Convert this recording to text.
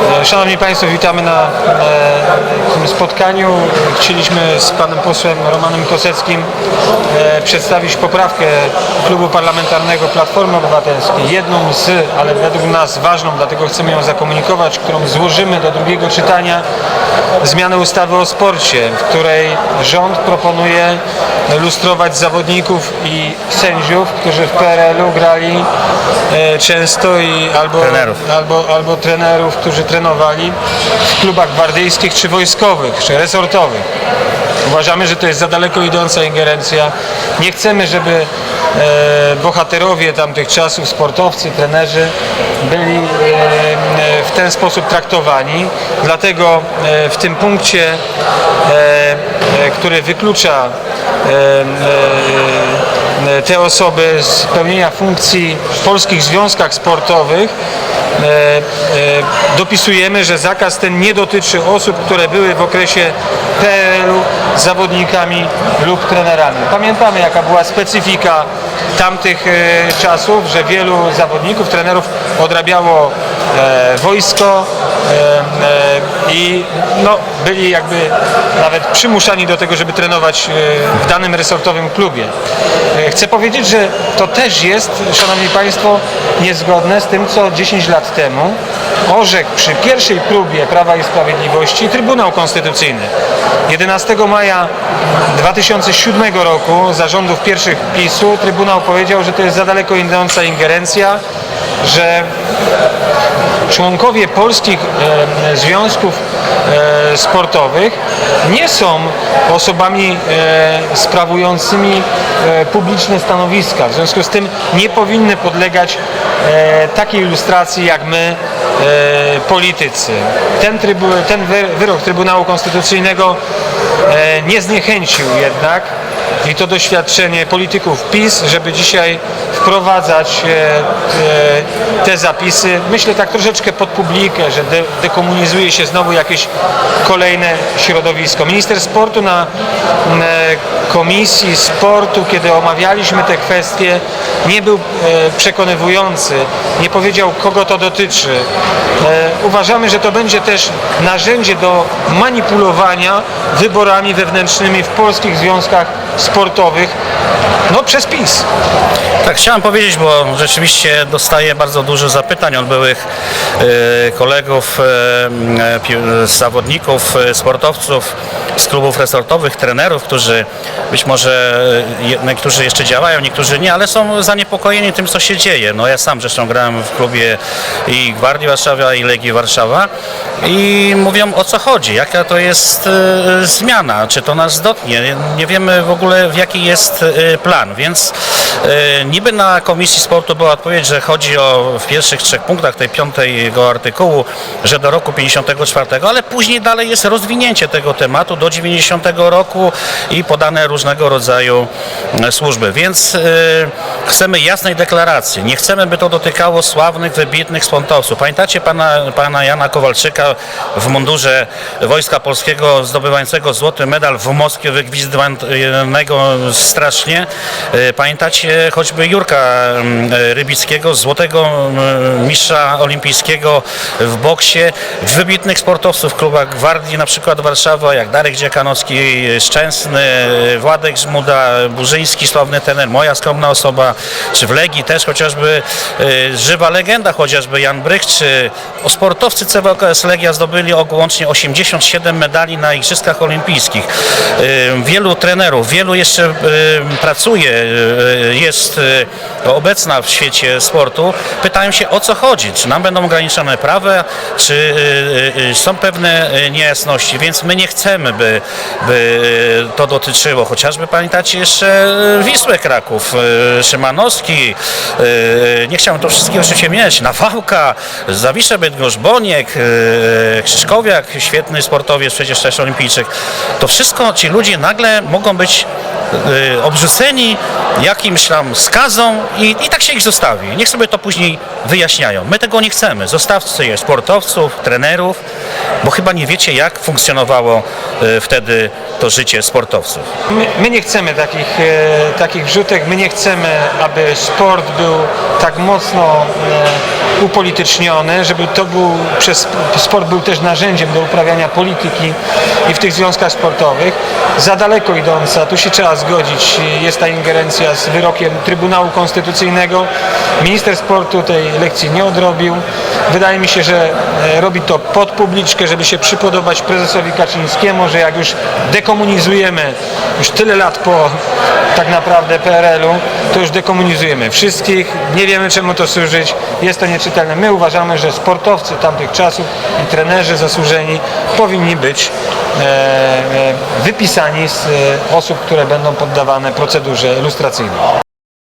E, Szanowni Państwo, witamy na e, tym spotkaniu. Chcieliśmy z panem posłem Romanem Koseckim e, przedstawić poprawkę Klubu Parlamentarnego Platformy Obywatelskiej. Jedną z, ale według nas ważną, dlatego chcemy ją zakomunikować, którą złożymy do drugiego czytania zmianę ustawy o sporcie, w której rząd proponuje lustrować zawodników i sędziów, którzy w PRL-u grali e, często i albo Trenerów. albo, albo trenerów, którzy trenowali w klubach gwardyjskich czy wojskowych, czy resortowych. Uważamy, że to jest za daleko idąca ingerencja. Nie chcemy, żeby e, bohaterowie tamtych czasów, sportowcy, trenerzy byli e, e, w ten sposób traktowani. Dlatego w tym punkcie, który wyklucza te osoby z pełnienia funkcji w polskich związkach sportowych e, e, dopisujemy, że zakaz ten nie dotyczy osób, które były w okresie PRL-u zawodnikami lub trenerami. Pamiętamy jaka była specyfika tamtych e, czasów, że wielu zawodników, trenerów odrabiało e, wojsko e, e, i no, byli jakby nawet przymuszani do tego, żeby trenować e, w danym resortowym klubie. E, Chcę powiedzieć, że to też jest, Szanowni Państwo, niezgodne z tym, co 10 lat temu orzekł przy pierwszej próbie Prawa i Sprawiedliwości Trybunał Konstytucyjny. 11 maja 2007 roku zarządów pierwszych PiSu Trybunał powiedział, że to jest za daleko idąca ingerencja, że członkowie polskich e, związków e, sportowych nie są osobami e, sprawującymi publiczne stanowiska. W związku z tym nie powinny podlegać takiej ilustracji jak my, politycy. Ten, trybu, ten wy, wyrok Trybunału Konstytucyjnego nie zniechęcił jednak i to doświadczenie polityków PiS, żeby dzisiaj wprowadzać e, e, te zapisy. Myślę tak troszeczkę pod publikę, że de, dekomunizuje się znowu jakieś kolejne środowisko. Minister sportu na komisji sportu, kiedy omawialiśmy te kwestie, nie był e, przekonywujący, nie powiedział kogo to dotyczy. Uważamy, że to będzie też narzędzie do manipulowania wyborami wewnętrznymi w polskich związkach sportowych, no przez PiS. Tak, chciałem powiedzieć, bo rzeczywiście dostaję bardzo dużo zapytań od byłych e, kolegów, e, e, zawodników, sportowców z klubów resortowych, trenerów, którzy być może niektórzy jeszcze działają, niektórzy nie, ale są zaniepokojeni tym, co się dzieje. No ja sam zresztą grałem w klubie i Gwardii Warszawa i Legii Warszawa i mówią o co chodzi, jaka to jest zmiana, czy to nas dotknie. Nie- Nie wiemy w ogóle w jaki jest e, plan, więc e, niby na Komisji Sportu była odpowiedź, że chodzi o w pierwszych trzech punktach tej piątego artykułu, że do roku 54, ale później dalej jest rozwinięcie tego tematu do 90 roku i podane różnego rodzaju e, służby, więc chcemy jasnej deklaracji. Nie chcemy, by to dotykało sławnych, wybitnych sportowców. Pamiętacie pana, pana Jana Kowalczyka w mundurze Wojska Polskiego zdobywającego złoty medal w Moskwie strasznie. E, Pamiętacie choćby Jurka mm, e, Rybickiego, złotego mm, mistrza olimpijskiego w boksie, wybitnych sportowców w klubach Gwardii, na przykład Warszawa, jak Darek Dziekanowski, Szczęsny, Władek Żmuda, Burzyński, sławny tener, moja skromna osoba, czy w Legii też chociażby e, żywa legenda, chociażby Jan Brych, czy sportowcy CWKS Legia zdobyli łącznie 87 medali na Igrzyskach Olimpijskich. E, Wielu trenerów, wielu jeszcze e, pracuje, e, jest e, obecna w świecie sportu. Pytają się o co chodzi, czy nam będą ograniczone prawa, czy są pewne niejasności, więc my nie chcemy, by, by to dotyczyło. Chociażby pamiętacie jeszcze Wisłę Kraków, Szymanowski, nie chciałem to wszystkiego oczywiście mieć, Nawałka, Zawisze Bydgoszcz, Boniek, Krzyszkowiak, świetny sportowiec, przecież też olimpijczyk. To wszystko ci ludzie nagle mogą być obrzuceni jakimś tam skazą i, i tak się ich zostawi. Niech sobie to później wyjaśniają. My tego nie chcemy. Zostawcie je sportowców, trenerów, bo chyba nie wiecie, jak funkcjonowało e, wtedy to życie sportowców. My, my nie chcemy takich, e, takich wrzutek, my nie chcemy, aby sport był tak mocno upolityczniony, żeby to był, przez, sport był też narzędziem do uprawiania polityki i w tych związkach sportowych. Za daleko idąca, tu się trzeba zgodzić, jest ta ingerencja z wyrokiem Trybunału Konstytucyjnego. Minister sportu tej lekcji nie odrobił. Wydaje mi się, że e, robi to pod publiczkę, żeby się przypodobać prezesowi Kaczyńskiemu, że jak już dekomunizujemy już tyle lat po tak naprawdę PRL-u, to już dekomunizujemy wszystkich. Nie wiemy czemu to służyć. Jest to nieczytelne. My uważamy, że sportowcy tamtych czasów i trenerzy zasłużeni powinni być e, e, wypisani z e, osób, które będą poddawane procedurze lustracyjnej.